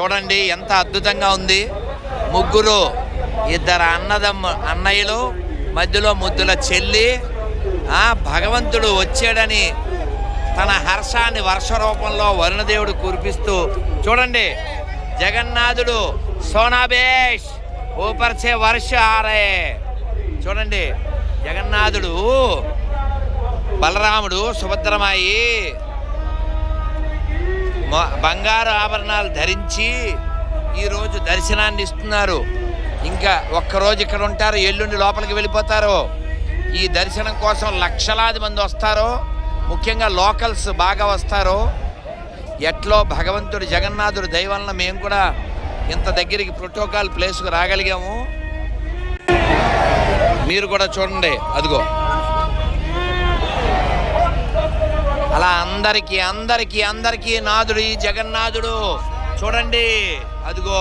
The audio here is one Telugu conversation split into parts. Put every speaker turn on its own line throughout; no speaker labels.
చూడండి ఎంత అద్భుతంగా ఉంది. ముగ్గురు ఇద్దరు అన్నదమ్మ అన్నయ్యలు మధ్యలో ముద్దుల చెల్లి. ఆ భగవంతుడు వచ్చాడని తన హర్షాన్ని వర్ష రూపంలో వరుణదేవుడు కురిపిస్తూ చూడండి జగన్నాథుడు సోనాబేష్ ఊపర్చే వర్ష ఆరే. చూడండి జగన్నాథుడు బలరాముడు సుభద్రమాయి బంగారు ఆభరణాలు ధరించి ఈరోజు దర్శనాన్ని ఇస్తున్నారు. ఇంకా ఒక్కరోజు ఇక్కడ ఉంటారు ఎల్లుండి లోపలికి వెళ్ళిపోతారు. ఈ దర్శనం కోసం లక్షలాది మంది వస్తారు. ముఖ్యంగా లోకల్స్ బాగా వస్తారు. ఎట్లో భగవంతుడు జగన్నాథుడు దయ వలన మేము కూడా ఇంత దగ్గరికి ప్రోటోకాల్ ప్లేస్కు రాగలిగాము. మీరు కూడా చూడండి అదిగో. అలా అందరికీ అందరికీ అందరికీ నాథుడు ఈ జగన్నాథుడు చూడండి అదిగో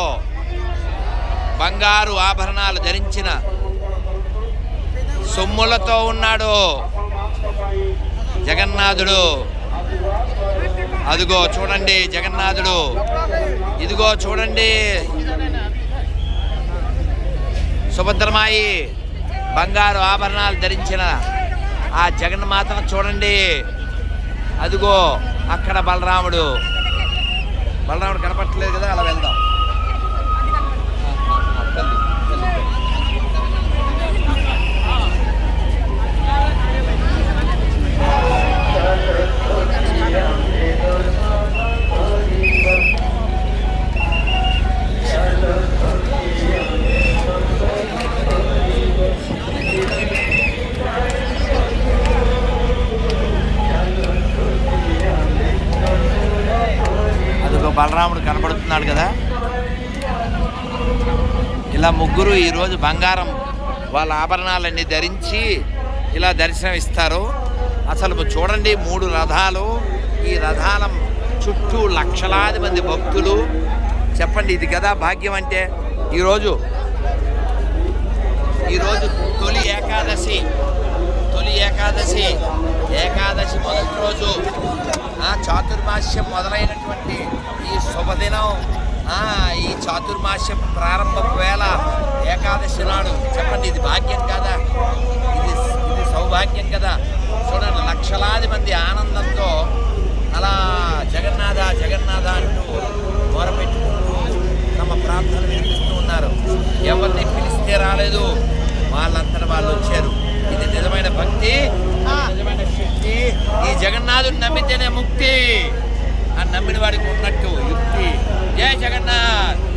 బంగారు ఆభరణాలు ధరించిన సొమ్ములతో ఉన్నాడు జగన్నాథుడు అదిగో చూడండి జగన్నాథుడు ఇదిగో చూడండి. సుభద్రమాయి బంగారు ఆభరణాలు ధరించిన ఆ జగన్మాతను చూడండి. అదిగో అక్కడ బలరాముడు. బలరాముడు కనపట్టలేదు కదా అలా వెళ్దాం. బలరాముడు కనపడుతున్నాడు కదా. ఇలా ముగ్గురు ఈరోజు బంగారం వాళ్ళ ఆభరణాలన్నీ ధరించి ఇలా దర్శనం ఇస్తారు. అసలు చూడండి మూడు రథాలు. ఈ రథాల చుట్టూ లక్షలాది మంది భక్తులు. చెప్పండి ఇది కదా భాగ్యం అంటే. ఈరోజు ఈరోజు తొలి ఏకాదశి. తొలి ఏకాదశి. ఏకాదశి మొదటి రోజు. చాతుర్మాస్యం మొదలైనటువంటి ఈ శుభదినం ఈ చాతుర్మాస్యం ప్రారంభ వేళ ఏకాదశి నాడు. చెప్పండి ఇది భాగ్యం కదా? ఇది ఇది సౌభాగ్యం కదా? ముక్తి. అని నమ్మిన వాడికి ఉన్నట్టు యుక్తి. జయ జగన్నాథ్.